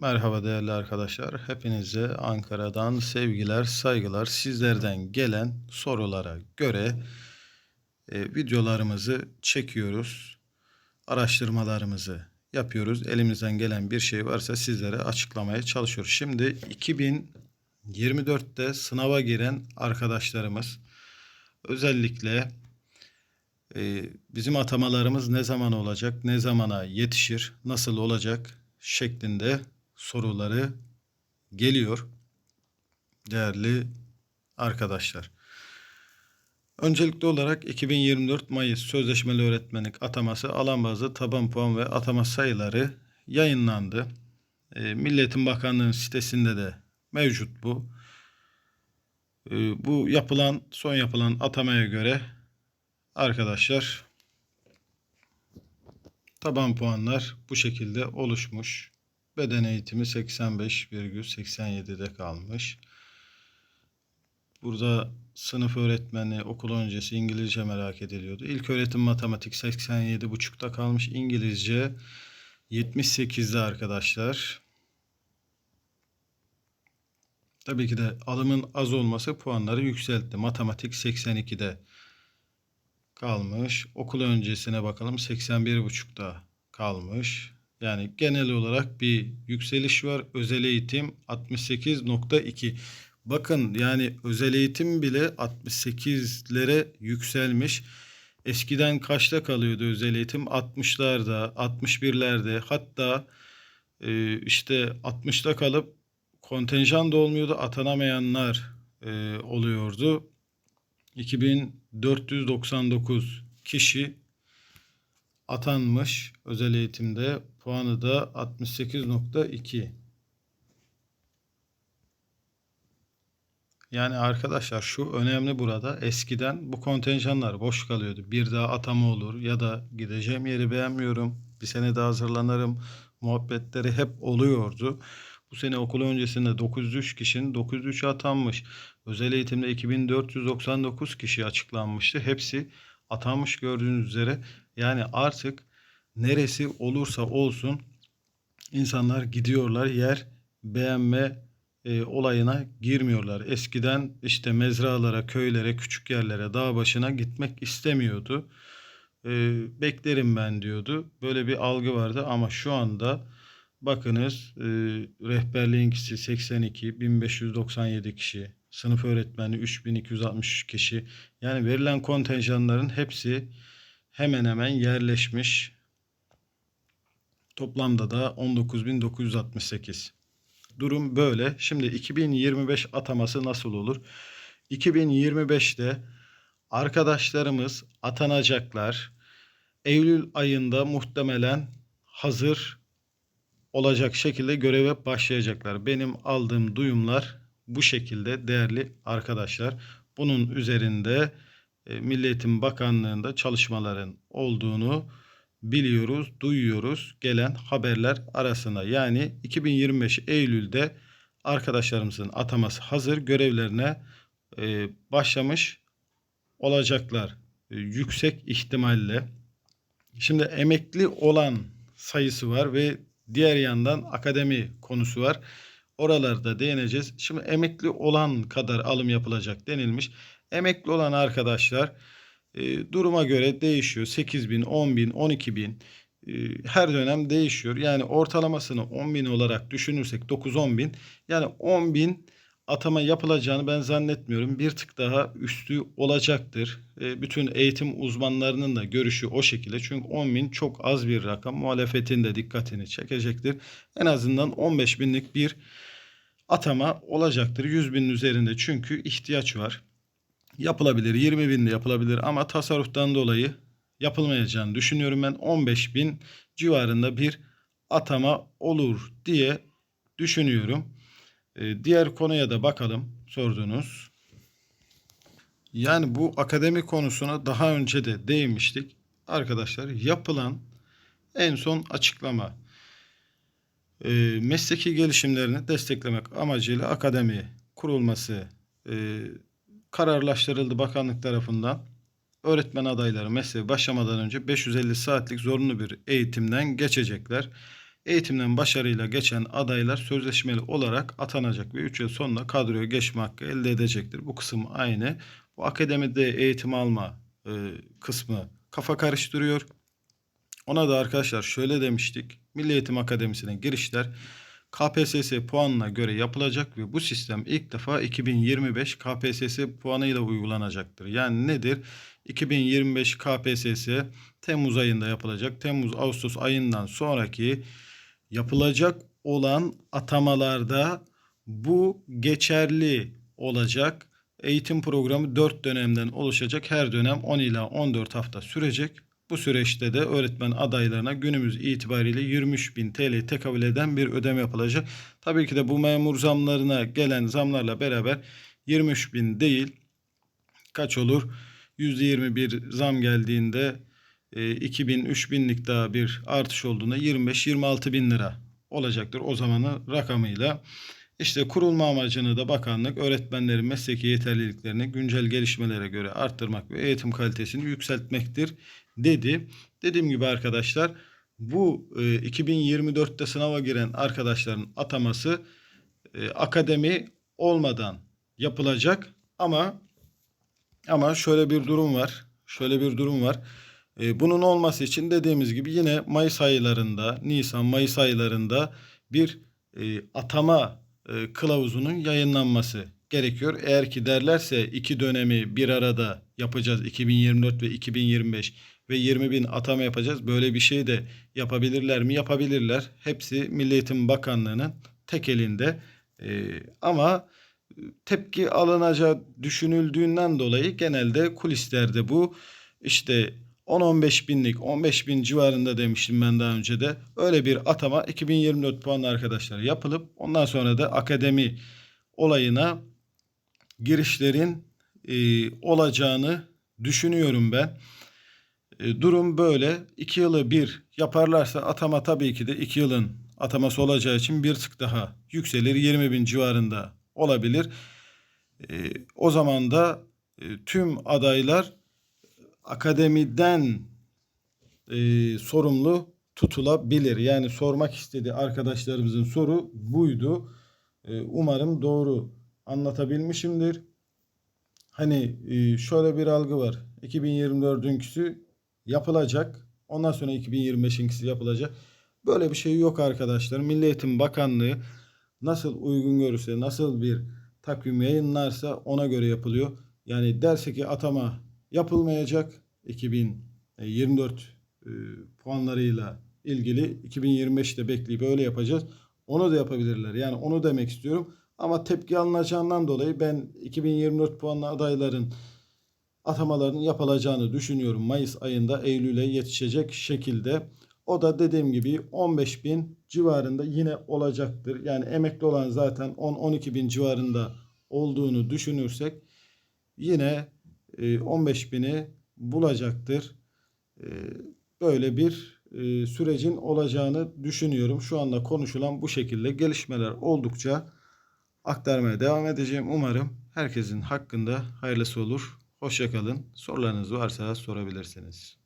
Merhaba değerli arkadaşlar. Hepinize Ankara'dan sevgiler, saygılar. Sizlerden gelen sorulara göre e, videolarımızı çekiyoruz. Araştırmalarımızı yapıyoruz. Elimizden gelen bir şey varsa sizlere açıklamaya çalışıyoruz. Şimdi 2024'te sınava giren arkadaşlarımız özellikle e, bizim atamalarımız ne zaman olacak, ne zamana yetişir, nasıl olacak şeklinde soruları geliyor değerli arkadaşlar. Öncelikli olarak 2024 Mayıs Sözleşmeli Öğretmenlik ataması alan bazı taban puan ve atama sayıları yayınlandı. E, Milli Eğitim Bakanlığı'nın sitesinde de mevcut bu. E, bu yapılan son yapılan atamaya göre arkadaşlar taban puanlar bu şekilde oluşmuş. Beden eğitimi 85,87'de kalmış. Burada sınıf öğretmeni okul öncesi İngilizce merak ediliyordu. İlk öğretim matematik 87,5'ta kalmış. İngilizce 78'de arkadaşlar. Tabii ki de alımın az olması puanları yükseltti. Matematik 82'de kalmış. Okul öncesine bakalım 81,5'ta kalmış. Yani genel olarak bir yükseliş var. Özel eğitim 68.2. Bakın yani özel eğitim bile 68'lere yükselmiş. Eskiden kaçta kalıyordu özel eğitim? 60'larda, 61'lerde hatta e, işte 60'ta kalıp kontenjan da olmuyordu. Atanamayanlar e, oluyordu. 2499 kişi atanmış özel eğitimde. Puanı da 68.2. Yani arkadaşlar şu önemli burada. Eskiden bu kontenjanlar boş kalıyordu. Bir daha atama olur ya da gideceğim yeri beğenmiyorum. Bir sene daha hazırlanırım. Muhabbetleri hep oluyordu. Bu sene okul öncesinde 903 kişinin 903 atanmış. Özel eğitimde 2499 kişi açıklanmıştı. Hepsi atanmış gördüğünüz üzere. Yani artık neresi olursa olsun insanlar gidiyorlar yer beğenme e, olayına girmiyorlar. Eskiden işte mezralara, köylere, küçük yerlere, dağ başına gitmek istemiyordu. E, beklerim ben diyordu. Böyle bir algı vardı ama şu anda bakınız e, rehberliğin kişi 82, 1597 kişi, sınıf öğretmeni 3263 kişi. Yani verilen kontenjanların hepsi hemen hemen yerleşmiş. Toplamda da 19.968. Durum böyle. Şimdi 2025 ataması nasıl olur? 2025'te arkadaşlarımız atanacaklar. Eylül ayında muhtemelen hazır olacak şekilde göreve başlayacaklar. Benim aldığım duyumlar bu şekilde değerli arkadaşlar. Bunun üzerinde e, Milli Bakanlığı'nda çalışmaların olduğunu biliyoruz, duyuyoruz gelen haberler arasında. Yani 2025 Eylül'de arkadaşlarımızın ataması hazır görevlerine e, başlamış olacaklar. E, yüksek ihtimalle. Şimdi emekli olan sayısı var ve diğer yandan akademi konusu var. Oralarda değineceğiz. Şimdi emekli olan kadar alım yapılacak denilmiş. Emekli olan arkadaşlar e, duruma göre değişiyor. 8 bin, 10 bin, 12 bin e, her dönem değişiyor. Yani ortalamasını 10 bin olarak düşünürsek 9-10 bin yani 10 bin atama yapılacağını ben zannetmiyorum. Bir tık daha üstü olacaktır. E, bütün eğitim uzmanlarının da görüşü o şekilde. Çünkü 10 bin çok az bir rakam. Muhalefetin de dikkatini çekecektir. En azından 15 binlik bir atama olacaktır. 100 binin üzerinde çünkü ihtiyaç var. Yapılabilir. 20 bin de yapılabilir ama tasarruftan dolayı yapılmayacağını düşünüyorum ben. 15 bin civarında bir atama olur diye düşünüyorum. Ee, diğer konuya da bakalım sorduğunuz. Yani bu akademi konusuna daha önce de değinmiştik. Arkadaşlar yapılan en son açıklama e, mesleki gelişimlerini desteklemek amacıyla akademi kurulması e, kararlaştırıldı bakanlık tarafından. Öğretmen adayları mesleğe başlamadan önce 550 saatlik zorunlu bir eğitimden geçecekler. eğitimden başarıyla geçen adaylar sözleşmeli olarak atanacak ve 3 yıl sonunda kadroya geçme hakkı elde edecektir. Bu kısım aynı. Bu akademide eğitim alma e, kısmı kafa karıştırıyor. Ona da arkadaşlar şöyle demiştik. Milli Eğitim Akademisi'ne girişler KPSS puanına göre yapılacak ve bu sistem ilk defa 2025 KPSS puanıyla uygulanacaktır. Yani nedir? 2025 KPSS Temmuz ayında yapılacak. Temmuz Ağustos ayından sonraki yapılacak olan atamalarda bu geçerli olacak. Eğitim programı 4 dönemden oluşacak. Her dönem 10 ila 14 hafta sürecek. Bu süreçte de öğretmen adaylarına günümüz itibariyle 23.000 TL tekabül eden bir ödeme yapılacak. Tabii ki de bu memur zamlarına gelen zamlarla beraber 23.000 değil kaç olur? %21 zam geldiğinde e, 2000 3000'lik daha bir artış olduğunda 25-26 bin lira olacaktır o zamanın rakamıyla. İşte kurulma amacını da bakanlık öğretmenlerin mesleki yeterliliklerini güncel gelişmelere göre arttırmak ve eğitim kalitesini yükseltmektir dedi. Dediğim gibi arkadaşlar bu e, 2024'te sınava giren arkadaşların ataması e, akademi olmadan yapılacak ama ama şöyle bir durum var. Şöyle bir durum var. E, bunun olması için dediğimiz gibi yine Mayıs aylarında, Nisan, Mayıs aylarında bir e, atama e, kılavuzunun yayınlanması gerekiyor. Eğer ki derlerse iki dönemi bir arada yapacağız 2024 ve 2025 ve 20 bin atama yapacağız. Böyle bir şey de yapabilirler mi? Yapabilirler. Hepsi Milli Eğitim Bakanlığı'nın tek elinde. E, ama tepki alınacağı düşünüldüğünden dolayı genelde kulislerde bu işte 10-15 binlik 15 bin civarında demiştim ben daha önce de öyle bir atama 2024 puanlı arkadaşlar yapılıp ondan sonra da akademi olayına girişlerin e, olacağını düşünüyorum ben. E, durum böyle. 2 yılı bir yaparlarsa atama tabii ki de 2 yılın ataması olacağı için bir tık daha yükselir. 20 bin civarında olabilir. E, o zaman da e, tüm adaylar akademiden sorumlu tutulabilir. Yani sormak istediği arkadaşlarımızın soru buydu. Umarım doğru anlatabilmişimdir. Hani şöyle bir algı var. 2024'ünküsü yapılacak. Ondan sonra 2025'inkisi yapılacak. Böyle bir şey yok arkadaşlar. Milli Eğitim Bakanlığı nasıl uygun görürse, nasıl bir takvim yayınlarsa ona göre yapılıyor. Yani derse ki atama yapılmayacak 2024 e, puanlarıyla ilgili 2025'te bekleyip öyle yapacağız. Onu da yapabilirler. Yani onu demek istiyorum. Ama tepki alınacağından dolayı ben 2024 puanlı adayların atamalarının yapılacağını düşünüyorum. Mayıs ayında Eylül'e yetişecek şekilde. O da dediğim gibi 15 bin civarında yine olacaktır. Yani emekli olan zaten 10-12 bin civarında olduğunu düşünürsek yine 15 bini bulacaktır. E, böyle bir e, sürecin olacağını düşünüyorum. Şu anda konuşulan bu şekilde gelişmeler oldukça aktarmaya devam edeceğim. Umarım herkesin hakkında hayırlısı olur. Hoşçakalın. Sorularınız varsa sorabilirsiniz.